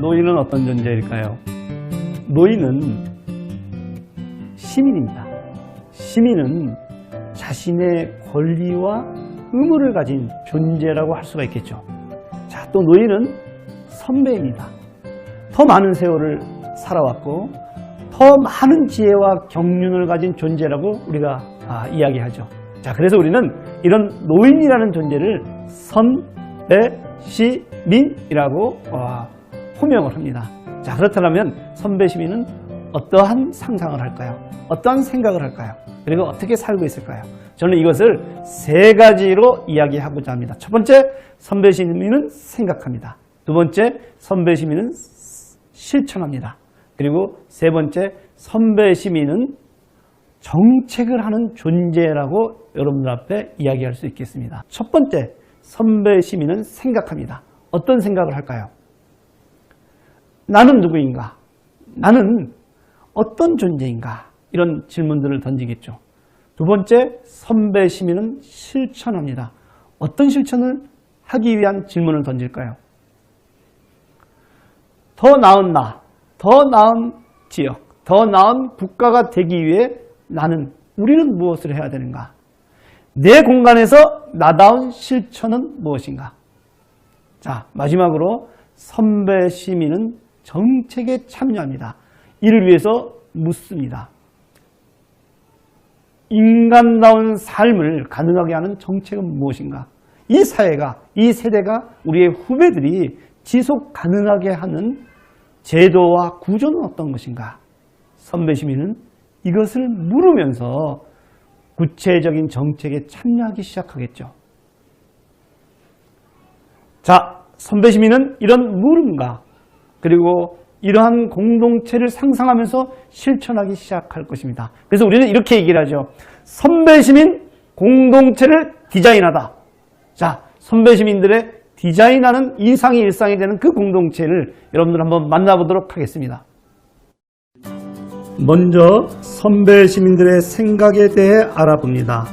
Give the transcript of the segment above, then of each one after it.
노인은 어떤 존재일까요? 노인은 시민입니다. 시민은 자신의 권리와 의무를 가진 존재라고 할 수가 있겠죠. 자, 또 노인은 선배입니다. 더 많은 세월을 살아왔고, 더 많은 지혜와 경륜을 가진 존재라고 우리가 아, 이야기하죠. 자, 그래서 우리는 이런 노인이라는 존재를 선배, 시민이라고 어, 호명을 합니다. 자, 그렇다면 선배 시민은 어떠한 상상을 할까요? 어떠한 생각을 할까요? 그리고 어떻게 살고 있을까요? 저는 이것을 세 가지로 이야기하고자 합니다. 첫 번째, 선배 시민은 생각합니다. 두 번째, 선배 시민은 실천합니다. 그리고 세 번째, 선배 시민은 정책을 하는 존재라고 여러분들 앞에 이야기할 수 있겠습니다. 첫 번째, 선배 시민은 생각합니다. 어떤 생각을 할까요? 나는 누구인가? 나는 어떤 존재인가? 이런 질문들을 던지겠죠. 두 번째, 선배 시민은 실천합니다. 어떤 실천을 하기 위한 질문을 던질까요? 더 나은 나, 더 나은 지역, 더 나은 국가가 되기 위해 나는, 우리는 무엇을 해야 되는가? 내 공간에서 나다운 실천은 무엇인가? 자, 마지막으로 선배 시민은 정책에 참여합니다. 이를 위해서 묻습니다. 인간다운 삶을 가능하게 하는 정책은 무엇인가? 이 사회가, 이 세대가 우리의 후배들이 지속 가능하게 하는 제도와 구조는 어떤 것인가? 선배 시민은 이것을 물으면서 구체적인 정책에 참여하기 시작하겠죠. 자, 선배 시민은 이런 물음과 그리고 이러한 공동체를 상상하면서 실천하기 시작할 것입니다. 그래서 우리는 이렇게 얘기를 하죠. 선배 시민 공동체를 디자인하다. 자, 선배 시민들의 디자인하는 이상이 일상이 되는 그 공동체를 여러분들 한번 만나보도록 하겠습니다. 먼저 선배 시민들의 생각에 대해 알아봅니다.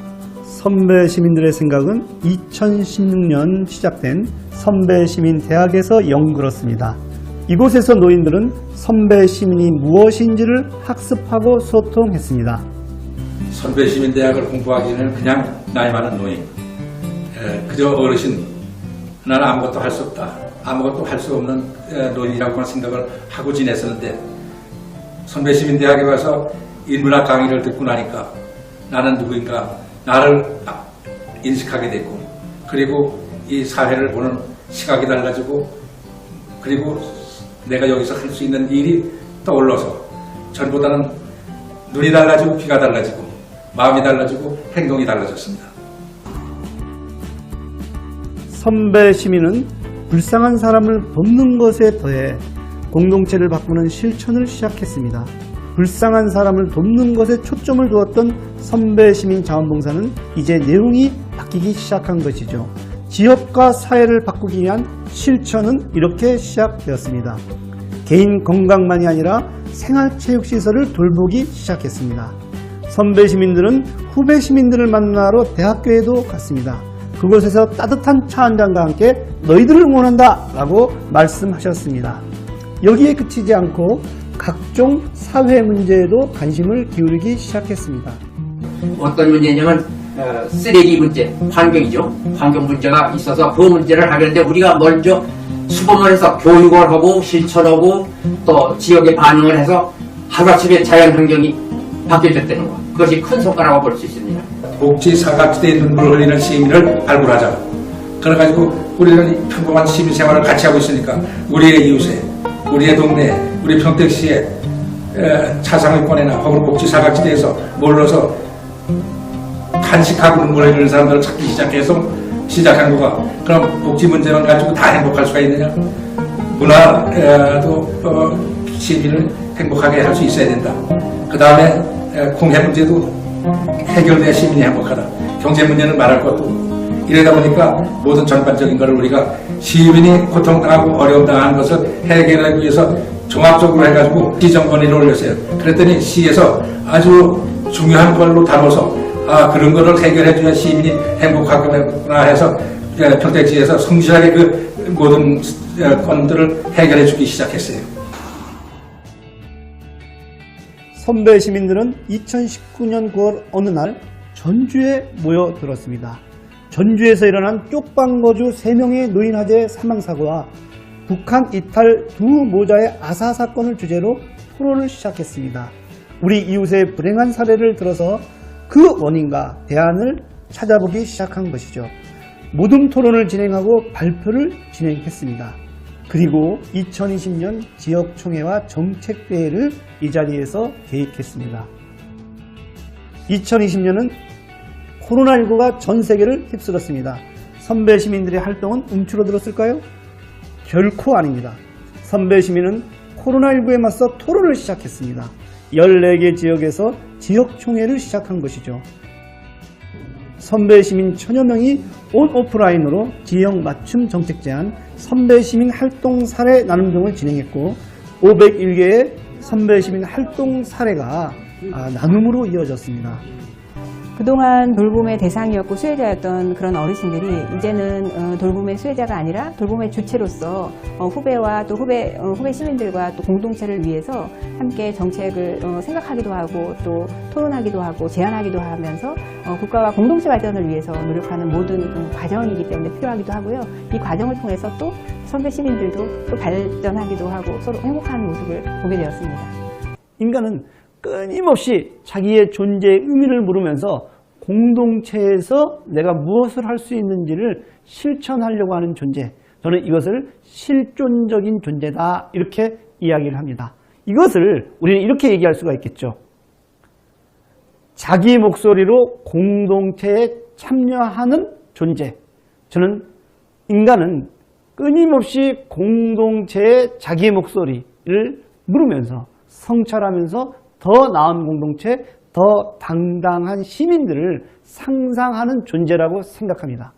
선배 시민들의 생각은 2016년 시작된 선배 시민 대학에서 연구했습니다. 이곳에서 노인들은 선배 시민이 무엇인지를 학습하고 소통했습니다. 선배 시민 대학을 공부하기는 그냥 나이 많은 노인, 에, 그저 어르신, 나는 아무것도 할 수 없다, 아무것도 할 수 없는 에, 노인이라고만 생각을 하고 지냈었는데 선배 시민 대학에 와서 인문학 강의를 듣고 나니까 나는 누구인가 나를 아- 인식하게 됐고 그리고 이 사회를 보는 시각이 달라지고 그리고 내가 여기서 할 수 있는 일이 떠올라서 전보다는 눈이 달라지고 귀가 달라지고 마음이 달라지고 행동이 달라졌습니다. 선배 시민은 불쌍한 사람을 돕는 것에 더해 공동체를 바꾸는 실천을 시작했습니다. 불쌍한 사람을 돕는 것에 초점을 두었던 선배 시민 자원봉사는 이제 내용이 바뀌기 시작한 것이죠. 지역과 사회를 바꾸기 위한 실천은 이렇게 시작되었습니다. 개인 건강만이 아니라 생활체육시설을 돌보기 시작했습니다. 선배 시민들은 후배 시민들을 만나러 대학교에도 갔습니다. 그곳에서 따뜻한 차 한 잔과 함께 너희들을 응원한다 라고 말씀하셨습니다. 여기에 그치지 않고 각종 사회 문제에도 관심을 기울이기 시작했습니다. 어떤 문제냐면 어, 쓰레기 문제, 환경이죠. 환경 문제가 있어서 그 문제를 하려는데 우리가 먼저 수범을 해서 교육을 하고 실천하고 또 지역에 반응을 해서 하루아침에 자연 환경이 바뀌어졌다는 거. 그것이 큰 성과라고 볼 수 있습니다. 복지 사각지대에 눈물 흘리는 시민을 발굴하자. 그래가지고 우리는 평범한 시민 생활을 같이 하고 있으니까 우리의 이웃에, 우리의 동네, 우리 평택시에 에, 차상위권이나 혹은 복지 사각지대에서 몰려서 간식하고 눈물 흘리는 사람들을 찾기 시작해서 시작한 거가 그럼 복지 문제만 가지고 다 행복할 수가 있느냐? 문화도 어, 시민을 행복하게 할 수 있어야 된다. 그 다음에 공해 문제도 해결돼야 시민이 행복하다. 경제 문제는 말할 것도. 이러다 보니까 모든 전반적인 것을 우리가 시민이 고통당하고 어려움 당하는 것을 해결하기 위해서 종합적으로 해가지고 시정권위를 올렸어요. 그랬더니 시에서 아주 중요한 걸로 다뤄서 아 그런 거를 해결해 줘야 시민이 행복하구나 해서 예, 평택시에서 성실하게 그 모든 어, 건들을 해결해 주기 시작했어요. 선배 시민들은 2019년 9월 어느 날 전주에 모여들었습니다. 전주에서 일어난 쪽방거주 3명의 노인 화재 사망사고와 북한 이탈 두 모자의 아사 사건을 주제로 토론을 시작했습니다. 우리 이웃의 불행한 사례를 들어서 그 원인과 대안을 찾아보기 시작한 것이죠. 모둠 토론을 진행하고 발표를 진행했습니다. 그리고 2020년 지역총회와 정책대회를 이 자리에서 계획했습니다. 2020년은 코로나19가 전 세계를 휩쓸었습니다. 선배 시민들의 활동은 움츠러들었을까요? 결코 아닙니다. 선배 시민은 코로나19에 맞서 토론을 시작했습니다. 14개 지역에서 지역총회를 시작한 것이죠. 선배 시민 천여 명이 온 오프라인으로 지역 맞춤 정책 제안, 선배 시민 활동 사례 나눔 등을 진행했고 501개의 선배 시민 활동 사례가 아, 나눔으로 이어졌습니다. 그동안 돌봄의 대상이었고 수혜자였던 그런 어르신들이 이제는 어, 돌봄의 수혜자가 아니라 돌봄의 주체로서 어, 후배와 또 후배, 어, 후배 시민들과 또 공동체를 위해서 함께 정책을 어, 생각하기도 하고 또 토론하기도 하고 제안하기도 하면서 어, 국가와 공동체 발전을 위해서 노력하는 모든 어, 과정이기 때문에 필요하기도 하고요. 이 과정을 통해서 또 선배 시민들도 또 발전하기도 하고 서로 행복한 모습을 보게 되었습니다. 인간은 끊임없이 자기의 존재의 의미를 물으면서 공동체에서 내가 무엇을 할 수 있는지를 실천하려고 하는 존재. 저는 이것을 실존적인 존재다. 이렇게 이야기를 합니다. 이것을 우리는 이렇게 얘기할 수가 있겠죠. 자기 목소리로 공동체에 참여하는 존재. 저는 인간은 끊임없이 공동체에 자기의 목소리를 물으면서 성찰하면서 더 나은 공동체, 더 당당한 시민들을 상상하는 존재라고 생각합니다.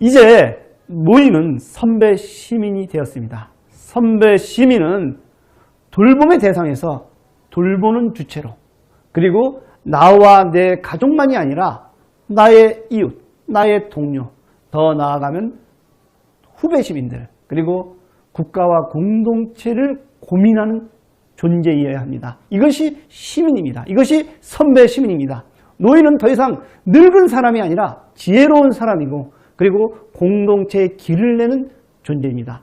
이제 모이는 선배 시민이 되었습니다. 선배 시민은 돌봄의 대상에서 돌보는 주체로 그리고 나와 내 가족만이 아니라 나의 이웃, 나의 동료, 더 나아가면 후배 시민들 그리고 국가와 공동체를 고민하는 존재이어야 합니다. 이것이 시민입니다. 이것이 선배 시민입니다. 노인은 더 이상 늙은 사람이 아니라 지혜로운 사람이고 그리고 공동체의 길을 내는 존재입니다.